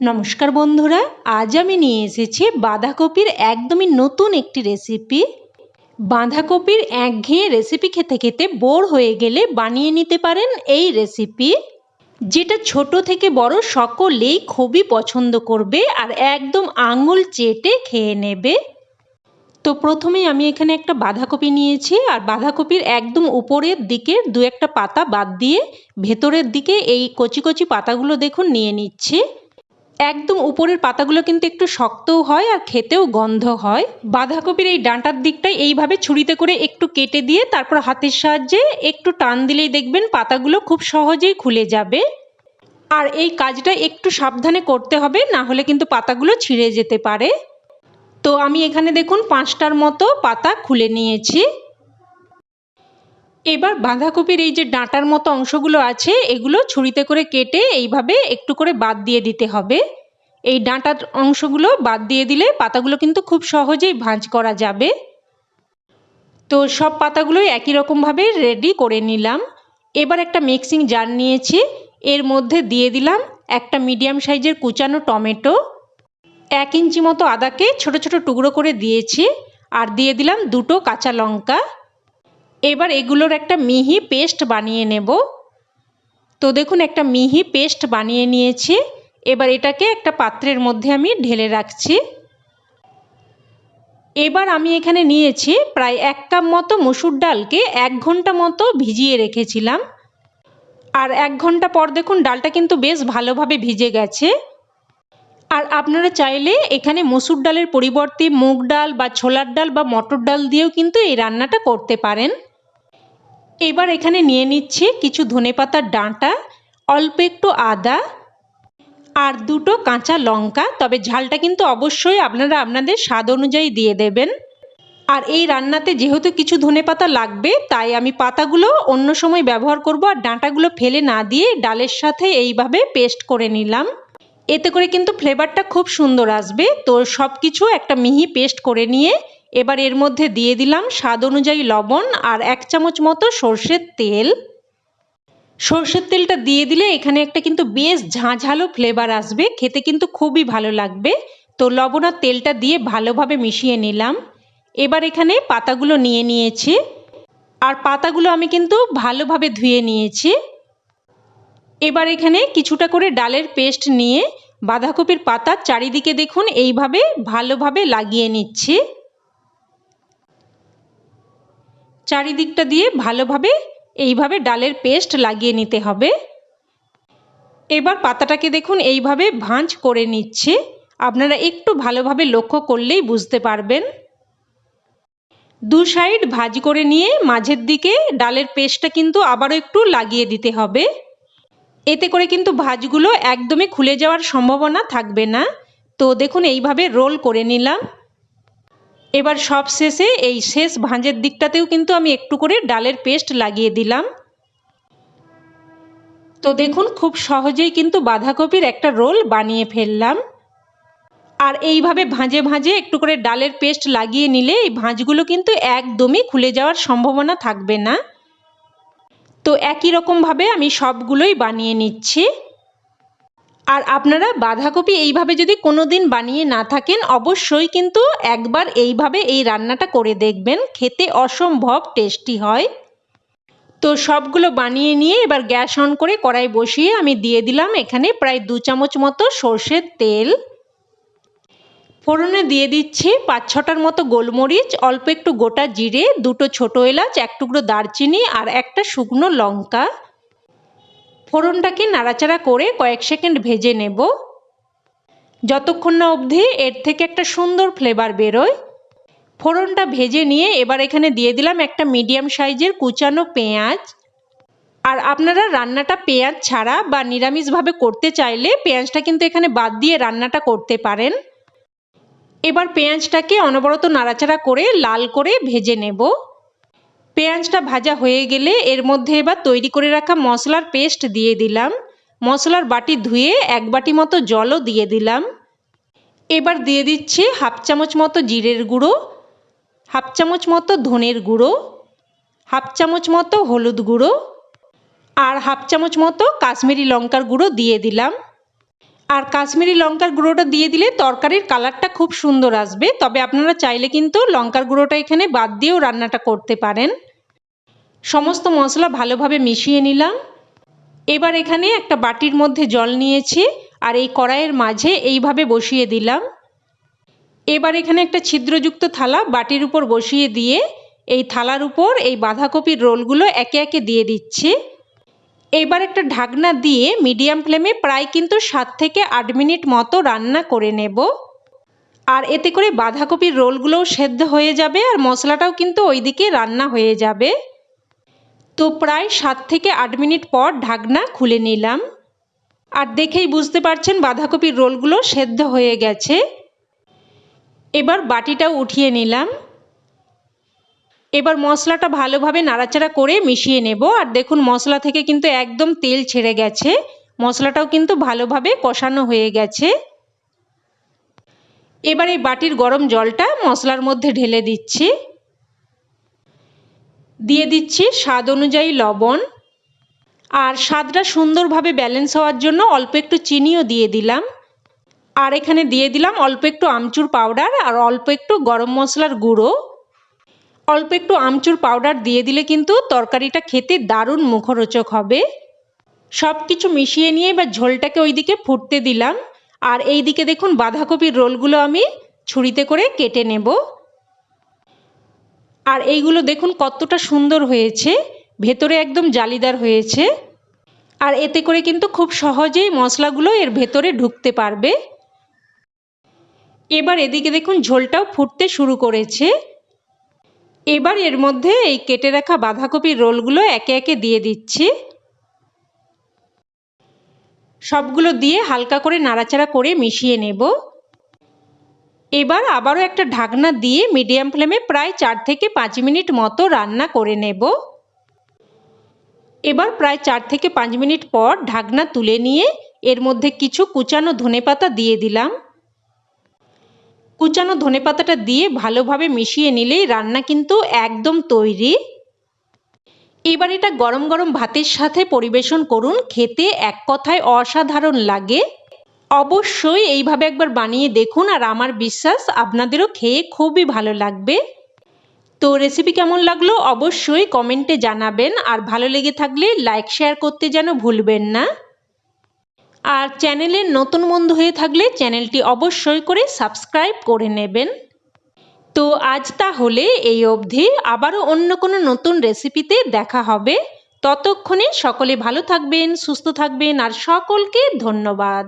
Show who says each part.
Speaker 1: নমস্কার বন্ধুরা, আজ আমি নিয়ে এসেছি বাঁধাকপির একদমই নতুন একটি রেসিপি বাঁধাকপির একঘেয়ে রেসিপি খেতে খেতে বোর হয়ে গেলে বানিয়ে নিতে পারেন এই রেসিপি যেটা ছোট থেকে বড় সকলেই খুবই পছন্দ করবে আর একদম আঙুল চেটে খেয়ে নেবে। তো প্রথমেই আমি এখানে একটা বাঁধাকপি নিয়েছি আর বাঁধাকপির একদম উপরের দিকে দু একটা পাতা বাদ দিয়ে ভেতরের দিকে এই কচি কচি পাতাগুলো দেখুন নিয়ে নিচ্ছি। একদম উপরের পাতাগুলো কিন্তু একটু শক্তও হয় আর খেতেও গন্ধ হয়। বাঁধাকপির এই ডাঁটার দিকটাই এইভাবে ছুরিতে করে একটু কেটে দিয়ে তারপর হাতের সাহায্যে একটু টান দিলেই দেখবেন পাতাগুলো খুব সহজেই খুলে যাবে। আর এই কাজটা একটু সাবধানে করতে হবে, না হলে কিন্তু পাতাগুলো ছিঁড়ে যেতে পারে। তো আমি এখানে দেখুন পাঁচটার মতো পাতা খুলে নিয়েছি। এবার বাঁধাকপির এই যে ডাঁটার মতো অংশগুলো আছে, এগুলো ছুরিতে করে কেটে এইভাবে একটু করে বাদ দিয়ে দিতে হবে। এই ডাঁটার অংশগুলো বাদ দিয়ে দিলে পাতাগুলো কিন্তু খুব সহজেই ভাঁজ করা যাবে। তো সব পাতাগুলোই একই রকমভাবে রেডি করে নিলাম। এবার একটা মিক্সিং জার নিয়েছি। এর মধ্যে দিয়ে দিলাম একটা মিডিয়াম সাইজের কুচানো টমেটো। এক ইঞ্চি মতো আদাকে ছোট ছোট টুকরো করে দিয়েছি। আর দিয়ে দিলাম দুটো কাঁচা লঙ্কা। এবার এগুলোর একটা মিহি পেস্ট বানিয়ে নেব। তো দেখুন, একটা মিহি পেস্ট বানিয়ে নিয়েছি। এবার এটাকে একটা পাত্রের মধ্যে আমি ঢেলে রাখছি। এবার আমি এখানে নিয়েছি প্রায় এক কাপ মতো মসুর ডালকে এক ঘণ্টা মতো ভিজিয়ে রেখেছিলাম। আর এক ঘণ্টা পর দেখুন, ডালটা কিন্তু বেশ ভালোভাবে ভিজে গেছে। আর আপনারা চাইলে এখানে মসুর ডালের পরিবর্তে মুগ ডাল বা ছোলার ডাল বা মটর ডাল দিয়েও কিন্তু এই রান্নাটা করতে পারেন। এবার এখানে নিয়ে নিচ্ছি কিছু ধনেপাতার ডাঁটা, অল্প একটু আদা আর দুটো কাঁচা লঙ্কা। তবে ঝালটা কিন্তু অবশ্যই আপনারা আপনাদের স্বাদ অনুযায়ী দিয়ে দেবেন। আর এই রান্নাতে যেহেতু কিছু ধনেপাতা লাগবে, তাই আমি পাতাগুলো অন্য সময় ব্যবহার করব আর ডাঁটাগুলো ফেলে না দিয়ে ডালের সাথে এইভাবে পেস্ট করে নিলাম। এতে করে কিন্তু ফ্লেভারটা খুব সুন্দর আসবে। তো সব কিছু একটা মিহি পেস্ট করে নিয়ে এবার এর মধ্যে দিয়ে দিলাম স্বাদ অনুযায়ী লবণ আর এক চামচ মতো সর্ষের তেল। সর্ষের তেলটা দিয়ে দিলে এখানে একটা কিন্তু বেশ ঝাঁঝালো ফ্লেভার আসবে, খেতে কিন্তু খুবই ভালো লাগবে। তো লবণ আর তেলটা দিয়ে ভালোভাবে মিশিয়ে নিলাম। এবার এখানে পাতাগুলো নিয়ে নিয়েছি। আর পাতাগুলো আমি কিন্তু ভালোভাবে ধুয়ে নিয়েছি। এবার এখানে কিছুটা করে ডালের পেস্ট নিয়ে বাঁধাকপির পাতার চারিদিকে দেখুন, এইভাবে ভালোভাবে লাগিয়ে নিচ্ছি। চারিদিকটা দিয়ে ভালোভাবে এইভাবে ডালের পেস্ট লাগিয়ে নিতে হবে। এবার পাতাটাকে দেখুন, এইভাবে ভাঁজ করে নিচ্ছে। আপনারা একটু ভালোভাবে লক্ষ্য করলেই বুঝতে পারবেন। দু সাইড ভাজ করে নিয়ে মাঝের দিকে ডালের পেস্টটা কিন্তু আবারও একটু লাগিয়ে দিতে হবে। এতে করে কিন্তু ভাজগুলো একদমই খুলে যাওয়ার সম্ভাবনা থাকবে না। তো দেখুন, এইভাবে রোল করে নিলাম। এবার সব শেষে এই শেষ ভাঁজের দিকটাতেও কিন্তু আমি একটু করে ডালের পেস্ট লাগিয়ে দিলাম। তো দেখুন, খুব সহজেই কিন্তু বাঁধাকপির একটা রোল বানিয়ে ফেললাম। আর এইভাবে ভাঁজে ভাঁজে একটু করে ডালের পেস্ট লাগিয়ে নিলে এই ভাঁজগুলো কিন্তু একদমই খুলে যাওয়ার সম্ভাবনা থাকবে না। তো একই রকমভাবে আমি সবগুলোই বানিয়ে নিচ্ছি। আর আপনারা বাঁধাকপি এইভাবে যদি কোনো দিন বানিয়ে না থাকেন, অবশ্যই কিন্তু একবার এইভাবে এই রান্নাটা করে দেখবেন। খেতে অসম্ভব টেস্টি হয়। তো সবগুলো বানিয়ে নিয়ে এবার গ্যাস অন করে কড়াই বসিয়ে আমি দিয়ে দিলাম এখানে প্রায় দু চামচ মতো সর্ষের তেল। ফোড়নে দিয়ে দিচ্ছি পাঁচ ছটার মতো গোলমরিচ, অল্প একটু গোটা জিরে, দুটো ছোটো এলাচ, এক টুকরো দারচিনি আর একটা শুকনো লঙ্কা। ফোড়নটাকে নাড়াচাড়া করে কয়েক সেকেন্ড ভেজে নেব। যতক্ষণ না অবধি এর থেকে একটা সুন্দর ফ্লেভার বেরোয়। ফোড়নটা ভেজে নিয়ে এবার এখানে দিয়ে দিলাম একটা মিডিয়াম সাইজের কুচানো পেঁয়াজ। আর আপনারা রান্নাটা পেঁয়াজ ছাড়া বা নিরামিষভাবে করতে চাইলে পেঁয়াজটা কিন্তু এখানে বাদ দিয়ে রান্নাটা করতে পারেন। এবার পেঁয়াজটাকে অনবরত নাড়াচাড়া করে লাল করে ভেজে নেব। পেঁয়াজটা ভাজা হয়ে গেলে এর মধ্যে এবার তৈরি করে রাখা মশলার পেস্ট দিয়ে দিলাম। মশলার বাটি ধুয়ে এক বাটি মতো জলও দিয়ে দিলাম। এবার দিয়ে দিচ্ছি হাফ চামচ মতো জিরের গুঁড়ো, হাফ চামচ মতো ধনের গুঁড়ো, হাফ চামচ মতো হলুদ গুঁড়ো আর হাফ চামচ মতো কাশ্মীরি লঙ্কার গুঁড়ো দিয়ে দিলাম। আর কাশ্মীরি লঙ্কার গুঁড়োটা দিয়ে দিলে তরকারির কালারটা খুব সুন্দর আসবে, তবে আপনারা চাইলে কিন্তু লঙ্কার গুঁড়োটা এখানে বাদ দিয়েও রান্নাটা করতে পারেন। সমস্ত মশলা ভালোভাবে মিশিয়ে নিলাম। এবার এখানে একটা বাটির মধ্যে জল নিয়েছি আর এই কড়াইয়ের মাঝে এইভাবে বসিয়ে দিলাম। এবার এখানে একটা ছিদ্রযুক্ত থালা বাটির উপর বসিয়ে দিয়ে এই থালার উপর এই বাঁধাকপির রোলগুলো একে একে দিয়ে দিচ্ছি। এবার একটা ঢাকনা দিয়ে মিডিয়াম ফ্লেমে প্রায় কিন্তু সাত থেকে আট মিনিট মতো রান্না করে নেব। আর এতে করে বাঁধাকপির রোলগুলোও সেদ্ধ হয়ে যাবে আর মশলাটাও কিন্তু ওইদিকে রান্না হয়ে যাবে। তো প্রায় সাত থেকে আট মিনিট পর ঢাকনা খুলে নিলাম। আর দেখেই বুঝতে পারছেন বাঁধাকপির রোলগুলো সেদ্ধ হয়ে গেছে। এবার বাটিটাও উঠিয়ে নিলাম। এবার মশলাটা ভালোভাবে নাড়াচাড়া করে মিশিয়ে নেব। আর দেখুন, মশলা থেকে কিন্তু একদম তেল ছেড়ে গেছে। মশলাটাও কিন্তু ভালোভাবে কষানো হয়ে গেছে। এবার এই বাটির গরম জলটা মশলার মধ্যে ঢেলে দিচ্ছি। দিয়ে দিচ্ছি স্বাদ অনুযায়ী লবণ। আর স্বাদটা সুন্দরভাবে ব্যালেন্স হওয়ার জন্য অল্প একটু চিনিও দিয়ে দিলাম। আর এখানে দিয়ে দিলাম অল্প একটু আমচুর পাউডার আর অল্প একটু গরম মশলার গুঁড়ো। অল্প একটু আমচুর পাউডার দিয়ে দিলে কিন্তু তরকারিটা খেতে দারুণ মুখরোচক হবে। সব কিছু মিশিয়ে নিয়ে বা ঝোলটাকে ওইদিকে ফুটতে দিলাম। আর এই দিকে দেখুন বাঁধাকপির রোলগুলো আমি ছুরিতে করে কেটে নেব। আর এইগুলো দেখুন কতটা সুন্দর হয়েছে, ভেতরে একদম জালিদার হয়েছে। আর এতে করে কিন্তু খুব সহজেই মশলাগুলো এর ভেতরে ঢুকতে পারবে। এবার এদিকে দেখুন ঝোলটাও ফুটতে শুরু করেছে। এবার এর মধ্যে এই কেটে রাখা বাঁধাকপির রোলগুলো একে একে দিয়ে দিচ্ছি। সবগুলো দিয়ে হালকা করে নাড়াচাড়া করে মিশিয়ে নেব। এবার আবারও একটা ঢাকনা দিয়ে মিডিয়াম ফ্লেমে প্রায় চার থেকে পাঁচ মিনিট মতো রান্না করে নেব। এবার প্রায় চার থেকে পাঁচ মিনিট পর ঢাকনা তুলে নিয়ে এর মধ্যে কিছু কুচানো ধনেপাতা দিয়ে দিলাম। কুচানো ধনেপাতাটা দিয়ে ভালোভাবে মিশিয়ে নিলেই রান্না কিন্তু একদম তৈরি। এবার এটা গরম গরম ভাতের সাথে পরিবেশন করুন, খেতে এক কথায় অসাধারণ লাগে। অবশ্যই এইভাবে একবার বানিয়ে দেখুন আর আমার বিশ্বাস আপনাদেরও খেয়ে খুবই ভালো লাগবে। তো রেসিপি কেমন লাগল অবশ্যই কমেন্টে জানাবেন আর ভালো লেগে থাকলে লাইক শেয়ার করতে যেন ভুলবেন না। আর চ্যানেলের নতুন বন্ধু হয়ে থাকলে চ্যানেলটি অবশ্যই করে সাবস্ক্রাইব করে নেবেন। তো আজ তাহলে এই অবধি। আবারও অন্য কোনো নতুন রেসিপিতে দেখা হবে। ততক্ষণে সকলে ভালো থাকবেন, সুস্থ থাকবেন আর সকলকে ধন্যবাদ।